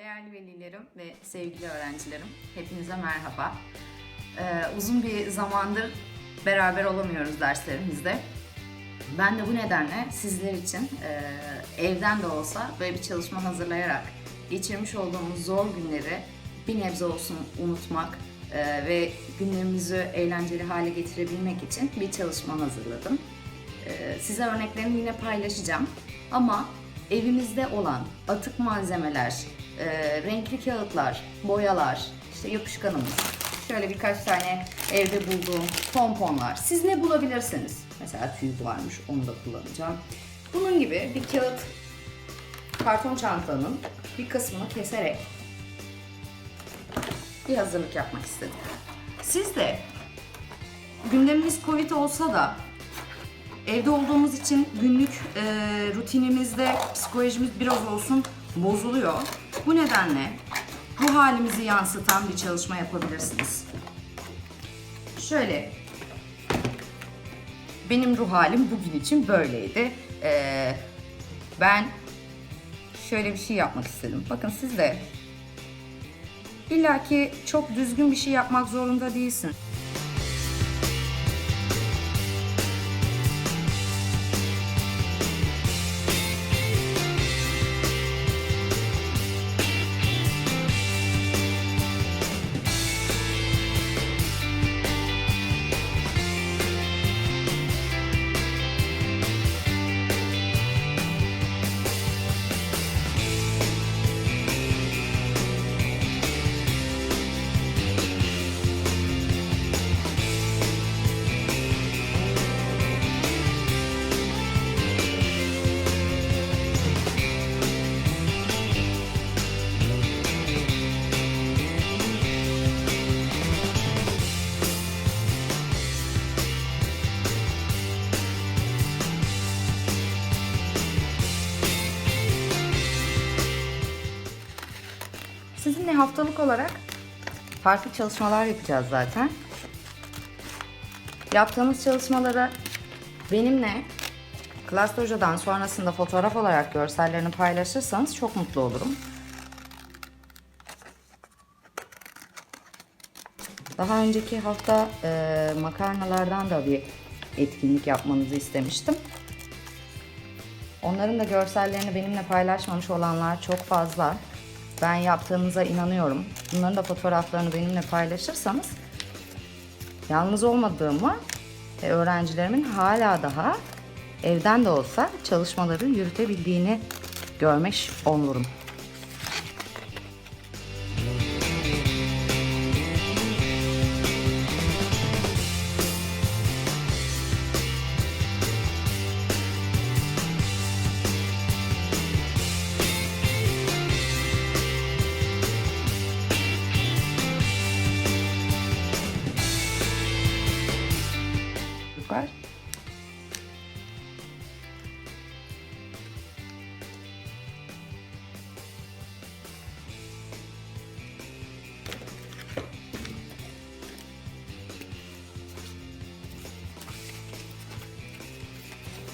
Değerli velilerim ve sevgili öğrencilerim, hepinize merhaba. Ee, uzun bir zamandır beraber olamıyoruz derslerimizde. Ben de bu nedenle sizler için e, evden de olsa böyle bir çalışma hazırlayarak geçirmiş olduğumuz zor günleri bir nebze olsun unutmak e, ve günlerimizi eğlenceli hale getirebilmek için bir çalışma hazırladım. Ee, size örneklerini yine paylaşacağım. Ama evimizde olan atık malzemeler, e, renkli kağıtlar, boyalar, işte yapışkanımız, şöyle birkaç tane evde bulduğum pomponlar. Siz ne bulabilirsiniz? Mesela tüy varmış, onu da kullanacağım. Bunun gibi bir kağıt karton çantanın bir kısmını keserek bir hazırlık yapmak istedim. Siz de gündemimiz Covid olsa da Evde olduğumuz için günlük e, rutinimizde psikolojimiz biraz olsun bozuluyor. Bu nedenle bu halimizi yansıtan bir çalışma yapabilirsiniz. Şöyle, benim ruh halim bugün için böyleydi. E, ben şöyle bir şey yapmak istedim. Bakın siz de illaki çok düzgün bir şey yapmak zorunda değilsin. Sizinle haftalık olarak farklı çalışmalar yapacağız zaten. Yaptığımız çalışmaları benimle Klas Hoca'dan sonrasında fotoğraf olarak görsellerini paylaşırsanız çok mutlu olurum. Daha önceki hafta e, makarnalardan da bir etkinlik yapmanızı istemiştim. Onların da görsellerini benimle paylaşmamış olanlar çok fazla. Ben yaptığınıza inanıyorum. Bunların da fotoğraflarını benimle paylaşırsanız yalnız olmadığımı ve öğrencilerimin hala daha evden de olsa çalışmaları yürütebildiğini görmüş olurum.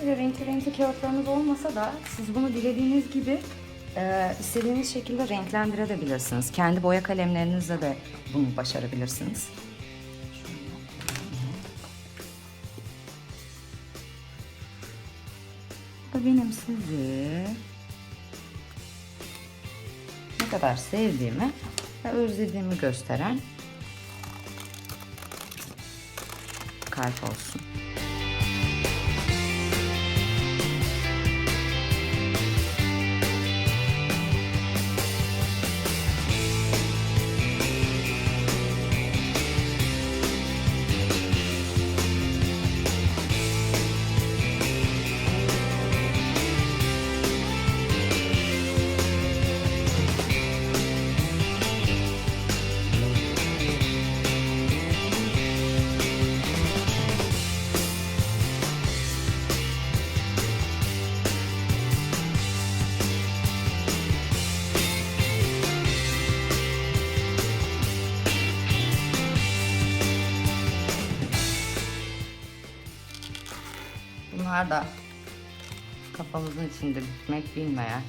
Böyle renkli renkli kağıtlarınız olmasa da siz bunu dilediğiniz gibi e, istediğiniz şekilde renklendirebilirsiniz. Kendi boya kalemlerinizle de bunu başarabilirsiniz. Bu benim sizi ne kadar sevdiğimi ve özlediğimi gösteren kalp olsun. Bunlar da kafamızın içinde bitmek bilmeyen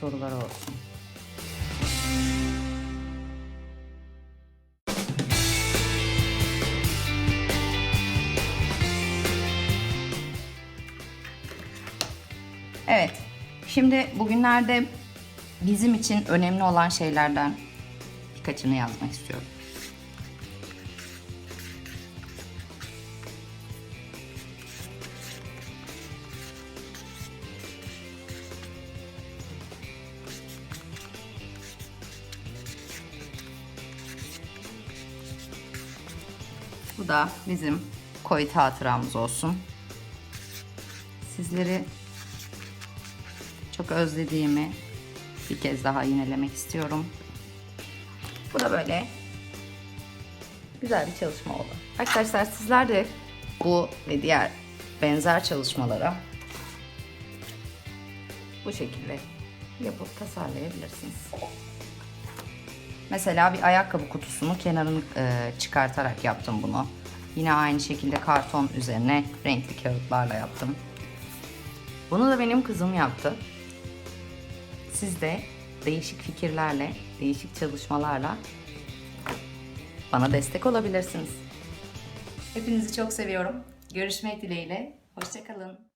soruları olsun. Evet. Şimdi bugünlerde bizim için önemli olan şeylerden birkaçını yazmak istiyorum. Bu da bizim Covid hatıramız olsun. Sizleri çok özlediğimi bir kez daha yinelemek istiyorum. Bu da böyle güzel bir çalışma oldu. Arkadaşlar sizler de bu ve diğer benzer çalışmalara bu şekilde yapıp tasarlayabilirsiniz. Mesela bir ayakkabı kutusunu kenarını e, çıkartarak yaptım bunu. Yine aynı şekilde karton üzerine renkli kağıtlarla yaptım. Bunu da benim kızım yaptı. Siz de değişik fikirlerle, değişik çalışmalarla bana destek olabilirsiniz. Hepinizi çok seviyorum. Görüşmek dileğiyle. Hoşçakalın.